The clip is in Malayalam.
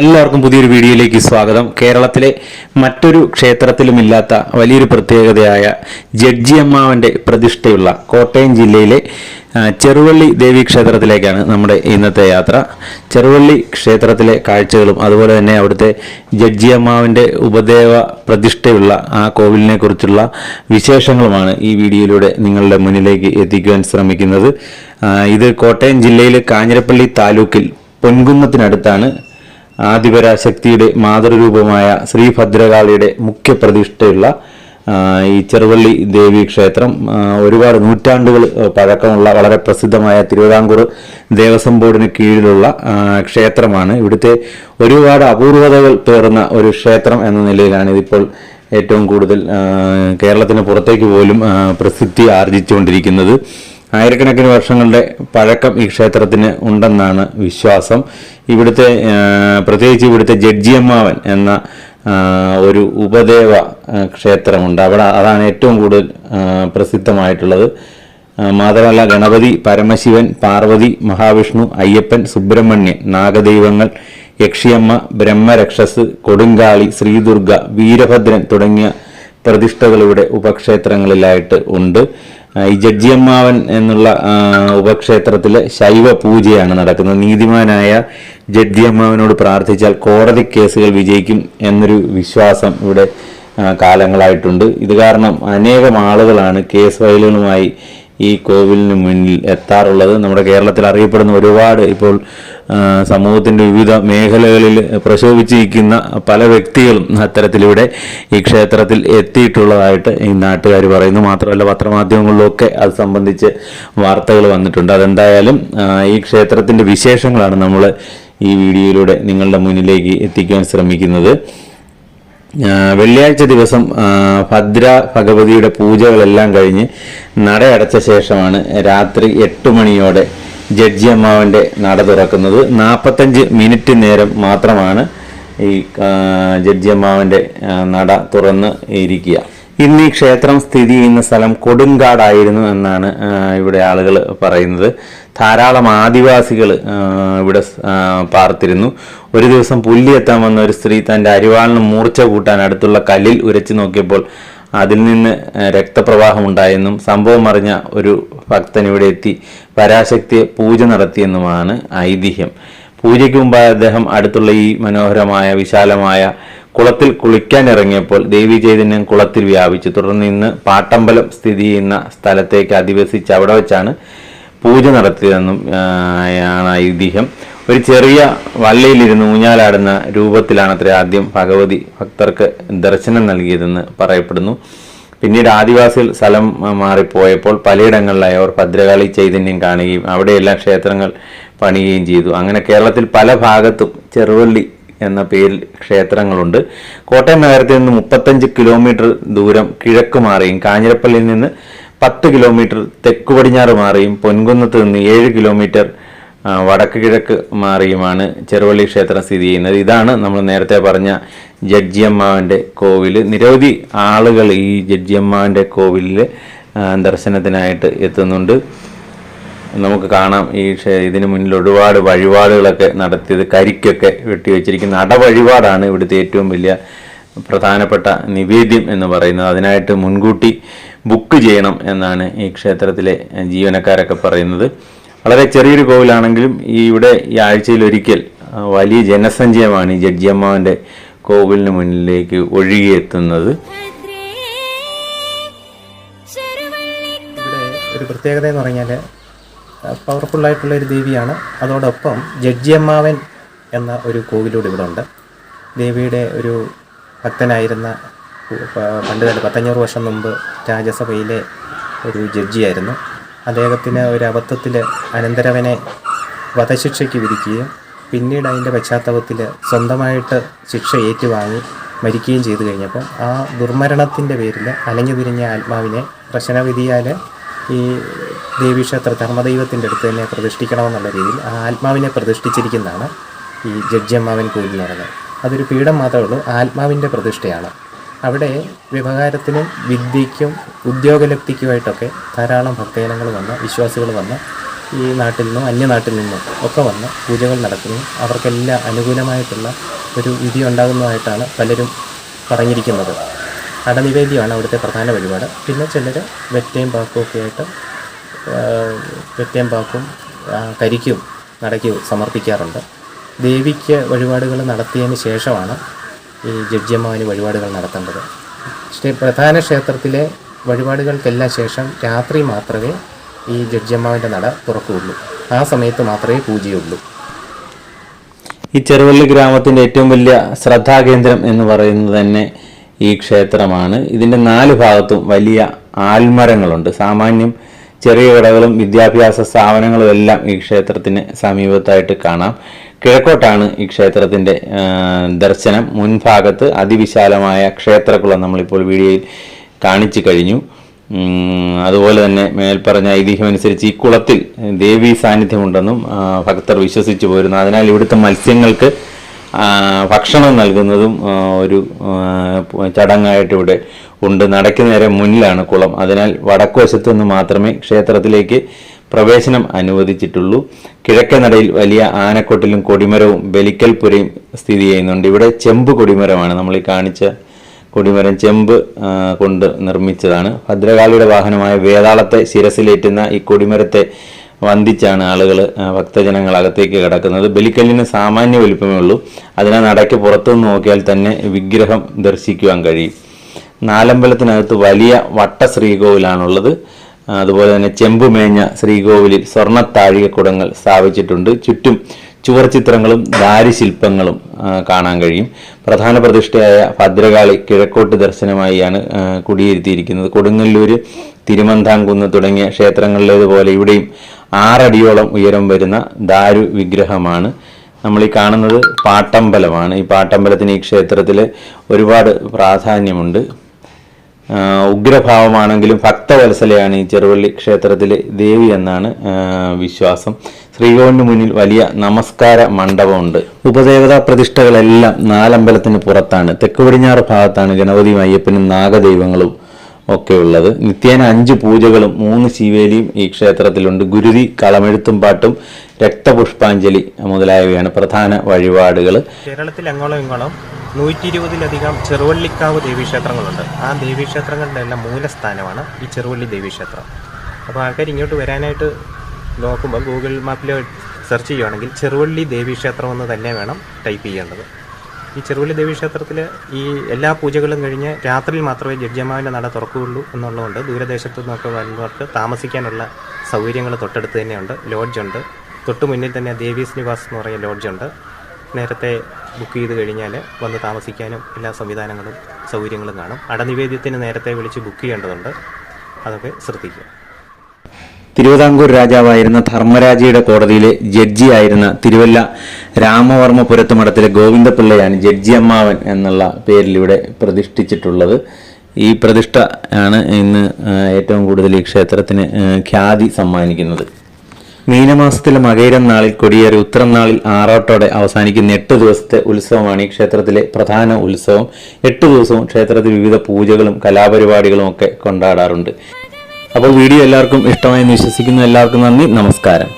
എല്ലാവർക്കും പുതിയൊരു വീഡിയോയിലേക്ക് സ്വാഗതം. കേരളത്തിലെ മറ്റൊരു ക്ഷേത്രത്തിലുമില്ലാത്ത വലിയൊരു പ്രത്യേകതയായ ജഡ്ജി അമ്മാവന്റെ പ്രതിഷ്ഠയുള്ള കോട്ടയം ജില്ലയിലെ ചെറുവള്ളി ദേവി ക്ഷേത്രത്തിലേക്കാണ് നമ്മുടെ ഇന്നത്തെ യാത്ര. ചെറുവള്ളി ക്ഷേത്രത്തിലെ കാഴ്ചകളും അതുപോലെ തന്നെ അവിടുത്തെ ജഡ്ജി അമ്മാവിന്റെ ഉപദേവ പ്രതിഷ്ഠയുള്ള ആ കോവിലിനെ കുറിച്ചുള്ള വിശേഷങ്ങളുമാണ് ഈ വീഡിയോയിലൂടെ നിങ്ങളുടെ മുന്നിലേക്ക് എത്തിക്കുവാൻ ശ്രമിക്കുന്നത്. ഇത് കോട്ടയം ജില്ലയിലെ കാഞ്ഞിരപ്പള്ളി താലൂക്കിൽ പൊൻകുന്നത്തിനടുത്താണ് ആദിപരാശക്തിയുടെ മാതൃരൂപമായ ശ്രീ ഭദ്രകാളിയുടെ മുഖ്യ പ്രതിഷ്ഠയുള്ള ഈ ചെറുവള്ളി ദേവി ക്ഷേത്രം ഒരുപാട് നൂറ്റാണ്ടുകൾ പഴക്കമുള്ള വളരെ പ്രസിദ്ധമായ തിരുവിതാംകൂർ ദേവസ്വം ബോർഡിന് കീഴിലുള്ള ക്ഷേത്രമാണ്. ഇവിടുത്തെ ഒരുപാട് അപൂർവതകൾ പേറുന്ന ഒരു ക്ഷേത്രം എന്ന നിലയിലാണ് ഇതിപ്പോൾ ഏറ്റവും കൂടുതൽ കേരളത്തിന് പുറത്തേക്ക് പോലും പ്രസിദ്ധി ആർജിച്ചുകൊണ്ടിരിക്കുന്നത്. ആയിരക്കണക്കിന് വർഷങ്ങളുടെ പഴക്കം ഈ ക്ഷേത്രത്തിന് ഉണ്ടെന്നാണ് വിശ്വാസം. ഇവിടുത്തെ പ്രത്യേകിച്ച് ഇവിടുത്തെ ജഡ്ജിയമ്മാവൻ എന്ന ഒരു ഉപദേവ ക്ഷേത്രമുണ്ട്. അവിടെ അതാണ് ഏറ്റവും കൂടുതൽ പ്രസിദ്ധമായിട്ടുള്ളത്. മാത്രമല്ല ഗണപതി പരമശിവൻ പാർവതി മഹാവിഷ്ണു അയ്യപ്പൻ സുബ്രഹ്മണ്യൻ നാഗദൈവങ്ങൾ യക്ഷിയമ്മ ബ്രഹ്മരക്ഷസ് കൊടുങ്കാളി ശ്രീദുർഗ വീരഭദ്രൻ തുടങ്ങിയ പ്രതിഷ്ഠകൾ ഇവിടെ ഉപക്ഷേത്രങ്ങളിലായിട്ട് ഉണ്ട്. ഈ ജഡ്ജിയമ്മാവൻ എന്നുള്ള ഉപക്ഷേത്രത്തിൽ ശൈവ പൂജയാണ് നടക്കുന്നത്. നീതിമാനായ ജഡ്ജിയമ്മാവനോട് പ്രാർത്ഥിച്ചാൽ കോടതി കേസുകൾ വിജയിക്കും എന്നൊരു വിശ്വാസം ഇവിടെ കാലങ്ങളായിട്ടുണ്ട്. ഇത് കാരണം അനേകം ആളുകളാണ് കേസ് ഫയലുകളുമായി ഈ കോവിലിന് മുന്നിൽ എത്താറുള്ളത്. നമ്മുടെ കേരളത്തിൽ അറിയപ്പെടുന്ന ഒരുപാട് ഇപ്പോൾ സമൂഹത്തിന്റെ വിവിധ മേഖലകളിൽ പ്രശോഭിച്ചിരിക്കുന്ന പല വ്യക്തികളും അത്തരത്തിലൂടെ ഈ ക്ഷേത്രത്തിൽ എത്തിയിട്ടുള്ളതായിട്ട് ഈ നാട്ടുകാർ പറയുന്നു. മാത്രമല്ല പത്രമാധ്യമങ്ങളിലൊക്കെ അത് സംബന്ധിച്ച് വാർത്തകൾ വന്നിട്ടുണ്ട്. അതെന്തായാലും ഈ ക്ഷേത്രത്തിന്റെ വിശേഷങ്ങളാണ് നമ്മൾ ഈ വീഡിയോയിലൂടെ നിങ്ങളുടെ മുന്നിലേക്ക് എത്തിക്കാൻ ശ്രമിക്കുന്നത്. വെള്ളിയാഴ്ച ദിവസം ഭദ്ര ഭഗവതിയുടെ പൂജകളെല്ലാം കഴിഞ്ഞ് നടയടച്ച ശേഷമാണ് രാത്രി എട്ട് മണിയോടെ ജഡ്ജി അമ്മാവന്റെ നട തുറക്കുന്നത്. നാൽപ്പത്തഞ്ച് മിനിറ്റ് നേരം മാത്രമാണ് ഈ ജഡ്ജി അമ്മാവന്റെ നട തുറന്ന് ഇരിക്കുക. ഇന്ന് ഈ ക്ഷേത്രം സ്ഥിതി ചെയ്യുന്ന സ്ഥലം കൊടുങ്കാടായിരുന്നു എന്നാണ് ഇവിടെ ആളുകൾ പറയുന്നത്. ധാരാളം ആദിവാസികൾ ഇവിടെ പാർത്തിരുന്നു. ഒരു ദിവസം പുല്ലിയെത്താൻ വന്ന ഒരു സ്ത്രീ തന്റെ അരിവാളിന് മൂർച്ച കൂട്ടാൻ അടുത്തുള്ള കല്ലിൽ ഉരച്ചു നോക്കിയപ്പോൾ അതിൽ നിന്ന് രക്തപ്രവാഹമുണ്ടായെന്നും സംഭവം അറിഞ്ഞ ഒരു ഭക്തൻ ഇവിടെ എത്തി പരാശക്തിയെ പൂജ നടത്തിയെന്നുമാണ് ഐതിഹ്യം. പൂജയ്ക്ക് മുമ്പായി അദ്ദേഹം അടുത്തുള്ള ഈ മനോഹരമായ വിശാലമായ കുളത്തിൽ കുളിക്കാൻ ഇറങ്ങിയപ്പോൾ ദേവി ചൈതന്യം കുളത്തിൽ വ്യാപിച്ചു. തുടർന്ന് ഇന്ന് പാട്ടമ്പലം സ്ഥിതി ചെയ്യുന്ന സ്ഥലത്തേക്ക് അധിവസിച്ച് അവിടെ വെച്ചാണ് പൂജ നടത്തിയതെന്നും ആണ് ഐതിഹ്യം. ഒരു ചെറിയ വള്ളിയിലിരുന്ന് ഊഞ്ഞാലാടുന്ന രൂപത്തിലാണ് അത്ര ആദ്യം ഭഗവതി ഭക്തർക്ക് ദർശനം നൽകിയതെന്ന് പറയപ്പെടുന്നു. പിന്നീട് ആദിവാസികൾ സ്ഥലം മാറിപ്പോയപ്പോൾ പലയിടങ്ങളിലായി അവർ ഭദ്രകാളി ചൈതന്യം കാണുകയും അവിടെയെല്ലാം ക്ഷേത്രങ്ങൾ പണിയുകയും ചെയ്തു. അങ്ങനെ കേരളത്തിൽ പല ഭാഗത്തും ചെറുവള്ളി എന്ന പേരിൽ ക്ഷേത്രങ്ങളുണ്ട്. കോട്ടയം നഗരത്തിൽ നിന്ന് മുപ്പത്തഞ്ച് കിലോമീറ്റർ ദൂരം കിഴക്ക് മാറിയും കാഞ്ഞിരപ്പള്ളിയിൽ നിന്ന് പത്ത് കിലോമീറ്റർ തെക്ക് പടിഞ്ഞാറ് മാറിയും പൊൻകുന്നത്ത് നിന്ന് ഏഴ് കിലോമീറ്റർ വടക്ക് കിഴക്ക് മാറിയുമാണ് ചെറുവള്ളി ക്ഷേത്രം സ്ഥിതി ചെയ്യുന്നത്. ഇതാണ് നമ്മൾ നേരത്തെ പറഞ്ഞ ജഡ്ജിയമ്മാവന്റെ കോവിൽ നിരവധി ആളുകൾ ഈ ജഡ്ജിയമ്മാവന്റെ കോവിലിൽ ദർശനത്തിനായിട്ട് എത്തുന്നുണ്ട്. നമുക്ക് കാണാം. ഈ ഇതിനു മുന്നിൽ ഒരുപാട് വഴിപാടുകളൊക്കെ നടത്തിയത് കരിക്കൊക്കെ വെട്ടിവെച്ചിരിക്കുന്ന അടവഴിപാടാണ് ഇവിടുത്തെ ഏറ്റവും വലിയ പ്രധാനപ്പെട്ട നിവേദ്യം എന്ന് പറയുന്നത്. അതിനായിട്ട് മുൻകൂട്ടി ബുക്ക് ചെയ്യണം എന്നാണ് ഈ ക്ഷേത്രത്തിലെ ജീവനക്കാരൊക്കെ പറയുന്നത്. വളരെ ചെറിയൊരു കോവിലാണെങ്കിലും ഈ ഇവിടെ ഈ ആഴ്ചയിൽ ഒരിക്കൽ വലിയ ജനസഞ്ചയമാണ് ഈ ജഡ്ജിയമ്മാവന്റെ കോവിലിന് മുന്നിലേക്ക് ഒഴുകിയെത്തുന്നത്. ഇവിടെ ഒരു പ്രത്യേകത എന്ന് പറഞ്ഞാൽ പവർഫുള്ളായിട്ടുള്ള ഒരു ദേവിയാണ്. അതോടൊപ്പം ജഡ്ജിയമ്മാവൻ എന്ന ഒരു കോവിലൂടെ ഇവിടെ ഉണ്ട്. ദേവിയുടെ ഒരു ഭക്തനായിരുന്ന പണ്ട് തന്നെ പത്തഞ്ഞൂറ് വർഷം മുമ്പ് രാജ്യസഭയിലെ ഒരു ജഡ്ജിയായിരുന്നു. അദ്ദേഹത്തിന് ഒരു അബദ്ധത്തിൽ അനന്തരവനെ വധശിക്ഷയ്ക്ക് വിധിക്കുകയും പിന്നീട് അതിന്റെ പശ്ചാത്തലത്തിൽ സ്വന്തമായിട്ട് ശിക്ഷ ഏറ്റുവാങ്ങി മരിക്കുകയും ചെയ്തു കഴിഞ്ഞപ്പം ആ ദുർമരണത്തിന്റെ പേരിൽ അലഞ്ഞു തിരിഞ്ഞ ആത്മാവിനെ പ്രശ്നവിധിയാൽ ഈ ദേവീക്ഷേത്ര ധർമ്മദൈവത്തിന്റെ അടുത്ത് തന്നെ പ്രതിഷ്ഠിക്കണമെന്നുള്ള രീതിയിൽ ആ ആത്മാവിനെ പ്രതിഷ്ഠിച്ചിരിക്കുന്നതാണ് ഈ ജഡ്ജിയമ്മാവൻ കോവിൽ എന്ന് പറയുന്നത്. അതൊരു പീഠം മാത്രമേ ഉള്ളൂ ആത്മാവിന്റെ പ്രതിഷ്ഠയാണ്. അവിടെ വ്യവഹാരത്തിനും വിദ്യയ്ക്കും ഉദ്യോഗലബ്ധിക്കുമായിട്ടൊക്കെ ധാരാളം ഭക്തജനങ്ങൾ വന്ന് വിശ്വാസികൾ വന്ന് ഈ നാട്ടിൽ നിന്നും അന്യനാട്ടിൽ നിന്നും ഒക്കെ വന്ന് പൂജകൾ നടക്കുന്നു അവർക്കെല്ലാം അനുകൂലമായിട്ടുള്ള ഒരു വിധി ഉണ്ടാകുന്നതായിട്ടാണ് പലരും പറഞ്ഞിരിക്കുന്നത്. അടനിവേദ്യമാണ് അവിടുത്തെ പ്രധാന വഴിപാട്. പിന്നെ ചിലർ വെറ്റയും പാക്കും ഒക്കെ ആയിട്ട് വെറ്റയും പാക്കും കരിക്കും നടക്കും സമർപ്പിക്കാറുണ്ട്. ദേവിക്ക് വഴിപാടുകൾ നടത്തിയതിന് ശേഷമാണ് ഈ ജഡ്ജിയമ്മാവിന് വഴിപാടുകൾ നടത്തേണ്ടത്. ശ്രീ പ്രധാന ക്ഷേത്രത്തിലെ വഴിപാടുകൾക്കെല്ലാം ശേഷം രാത്രി മാത്രമേ ഈ ജഡ്ജിയമ്മാവിന്റെ നട തുറക്കുകയുള്ളൂ. ആ സമയത്ത് മാത്രമേ പൂജയുള്ളൂ. ഈ ചെറുവള്ളി ഗ്രാമത്തിന്റെ ഏറ്റവും വലിയ ശ്രദ്ധാകേന്ദ്രം എന്ന് പറയുന്നത് തന്നെ ഈ ക്ഷേത്രമാണ്. ഇതിന്റെ നാല് ഭാഗത്തും വലിയ ആൽമരങ്ങളുണ്ട്. സാമാന്യം ചെറിയ കടകളും വിദ്യാഭ്യാസ സ്ഥാപനങ്ങളും എല്ലാം ഈ ക്ഷേത്രത്തിന് സമീപത്തായിട്ട് കാണാം. കിഴക്കോട്ടാണ് ഈ ക്ഷേത്രത്തിന്റെ ദർശനം. മുൻഭാഗത്ത് അതിവിശാലമായ ക്ഷേത്രക്കുളം നമ്മളിപ്പോൾ വീഡിയോയിൽ കാണിച്ചു കഴിഞ്ഞു. അതുപോലെ തന്നെ മേൽപ്പറഞ്ഞ ഐതിഹ്യമനുസരിച്ച് ഈ കുളത്തിൽ ദേവീ സാന്നിധ്യമുണ്ടെന്നും ഭക്തർ വിശ്വസിച്ചു പോരുന്നു. അതിനാൽ ഇവിടുത്തെ മത്സ്യങ്ങൾക്ക് ഭക്ഷണം നൽകുന്നതും ഒരു ചടങ്ങായിട്ട് ഇവിടെ ഉണ്ട്. നടയ്ക്ക് നേരെ മുന്നിലാണ് കുളം. അതിനാൽ വടക്കുവശത്തു നിന്ന് മാത്രമേ ക്ഷേത്രത്തിലേക്ക് പ്രവേശനം അനുവദിച്ചിട്ടുള്ളൂ. കിഴക്കേ നടയിൽ വലിയ ആനക്കൊട്ടിലും കൊടിമരവും ബലിക്കൽപുരയും സ്ഥിതി ചെയ്യുന്നുണ്ട്. ഇവിടെ ചെമ്പ് കൊടിമരമാണ്. നമ്മൾ ഈ കാണിച്ച കൊടിമരം ചെമ്പ് കൊണ്ട് നിർമ്മിച്ചതാണ്. ഭദ്രകാളിയുടെ വാഹനമായ വേതാളത്തെ ശിരസിലേറ്റുന്ന ഈ കൊടിമരത്തെ വന്ദിച്ചാണ് ആളുകൾ ഭക്തജനങ്ങൾ അകത്തേക്ക് കിടക്കുന്നത്. ബലിക്കല്ലിന് സാമാന്യ വലിപ്പമേ ഉള്ളൂ. അതിനാൽ നടയ്ക്ക് പുറത്തുനിന്ന് നോക്കിയാൽ തന്നെ വിഗ്രഹം ദർശിക്കുവാൻ കഴിയും. നാലമ്പലത്തിനകത്ത് വലിയ വട്ട ശ്രീകോവിലാണുള്ളത് അതുപോലെ തന്നെ ചെമ്പുമേഞ്ഞ ശ്രീകോവിലിൽ സ്വർണത്താഴികക്കുടങ്ങൾ സ്ഥാപിച്ചിട്ടുണ്ട്. ചുറ്റും ചുവർ ചിത്രങ്ങളും ദാരുശില്പങ്ങളും കാണാൻ കഴിയും. പ്രധാന പ്രതിഷ്ഠയായ ഭദ്രകാളി കിഴക്കോട്ട് ദർശനമായിയാണ് കുടിയിരുത്തിയിരിക്കുന്നത്. കൊടുങ്ങല്ലൂര് തിരുമന്താംകുന്ന് തുടങ്ങിയ ക്ഷേത്രങ്ങളിലേതുപോലെ ഇവിടെയും ആറടിയോളം ഉയരം വരുന്ന ദാരു വിഗ്രഹമാണ്. നമ്മൾ ഈ കാണുന്നത് പാട്ടമ്പലമാണ്. ഈ പാട്ടമ്പലത്തിന് ഈ ക്ഷേത്രത്തിൽ ഒരുപാട് പ്രാധാന്യമുണ്ട്. ഉഗ്രഭാവമാണെങ്കിലും ഭക്തവത്സലയാണ് ഈ ചെറുവള്ളി ക്ഷേത്രത്തിലെ ദേവി എന്നാണ് വിശ്വാസം. ശ്രീകോവിലിന് മുന്നിൽ വലിയ നമസ്കാര മണ്ഡപമുണ്ട്. ഉപദേവതാ പ്രതിഷ്ഠകളെല്ലാം നാലമ്പലത്തിന് പുറത്താണ്. തെക്ക് പടിഞ്ഞാറ് ഭാഗത്താണ് ഗണപതിയും അയ്യപ്പനും നാഗദൈവങ്ങളും ഒക്കെ ഉള്ളത് നിത്യേന അഞ്ച് പൂജകളും മൂന്ന് ശിവേലിയും ഈ ക്ഷേത്രത്തിലുണ്ട്. ഗുരുതി കളമെഴുത്തും പാട്ടും രക്തപുഷ്പാഞ്ജലി മുതലായവയാണ് പ്രധാന വഴിപാടുകൾ കേരളത്തിൽ അങ്ങോളം ഇങ്ങോളം നൂറ്റി ഇരുപതിലധികം ചെറുവള്ളിക്കാവ് ദേവീക്ഷേത്രങ്ങളുണ്ട്. ആ ദേവീക്ഷേത്രങ്ങളുടെ എല്ലാം മൂലസ്ഥാനമാണ് ഈ ചെറുവള്ളി ദേവീക്ഷേത്രം. അപ്പോൾ ആൾക്കാർ ഇങ്ങോട്ട് വരാനായിട്ട് നോക്കുമ്പോൾ ഗൂഗിൾ മാപ്പിൽ സെർച്ച് ചെയ്യുകയാണെങ്കിൽ ചെറുവള്ളി ദേവീക്ഷേത്രം എന്ന് തന്നെ വേണം ടൈപ്പ് ചെയ്യേണ്ടത്. ഈ ചെറുവള്ളി ദേവീക്ഷേത്രത്തിൽ ഈ എല്ലാ പൂജകളും കഴിഞ്ഞ് രാത്രിയിൽ മാത്രമേ ജഡ്ജമാവിന്റെ നട തുറക്കുകയുള്ളൂ എന്നുള്ളതുകൊണ്ട് ദൂരദേശത്തു നിന്നൊക്കെ വരുന്നവർക്ക് താമസിക്കാനുള്ള സൗകര്യങ്ങൾ തൊട്ടടുത്ത് തന്നെയുണ്ട്. ലോഡ്ജുണ്ട് തൊട്ട് മുന്നിൽ തന്നെ ദേവീസ് നിവാസ് എന്ന് പറയുന്ന ലോഡ്ജുണ്ട് നേരത്തെ ബുക്ക് ചെയ്ത് കഴിഞ്ഞാൽ വന്ന് താമസിക്കാനും എല്ലാ സംവിധാനങ്ങളും സൗകര്യങ്ങളും കാണും. അടനിവേദ്യത്തിന് നേരത്തെ വിളിച്ച് ബുക്ക് ചെയ്യേണ്ടതുണ്ട്. അതൊക്കെ ശ്രദ്ധിക്കുക. തിരുവിതാംകൂർ രാജാവായിരുന്ന ധർമ്മരാജയുടെ കോടതിയിലെ ജഡ്ജിയായിരുന്ന തിരുവല്ല രാമവർമ്മപുരത്ത് മഠത്തിലെ ഗോവിന്ദപിള്ളയാണ് ജഡ്ജി അമ്മാവൻ എന്നുള്ള പേരിൽ ഇവിടെ പ്രതിഷ്ഠിച്ചിട്ടുള്ളത്. ഈ പ്രതിഷ്ഠ ആണ് ഇന്ന് ഏറ്റവും കൂടുതൽ ഈ ക്ഷേത്രത്തിന് ഖ്യാതി സമ്മാനിക്കുന്നത്. മീനമാസത്തിലെ മകയിരം നാളിൽ കൊടിയേറി ഉത്തരം നാളിൽ ആറാട്ടോടെ അവസാനിക്കുന്ന എട്ട് ദിവസത്തെ ഉത്സവമാണ് ഈ ക്ഷേത്രത്തിലെ പ്രധാന ഉത്സവം. എട്ട് ദിവസവും ക്ഷേത്രത്തിൽ വിവിധ പൂജകളും കലാപരിപാടികളും ഒക്കെ കൊണ്ടാടാറുണ്ട്. അപ്പോൾ വീഡിയോ എല്ലാവർക്കും ഇഷ്ടമായെന്ന് വിശ്വസിക്കുന്നു. എല്ലാവർക്കും നന്ദി. നമസ്കാരം.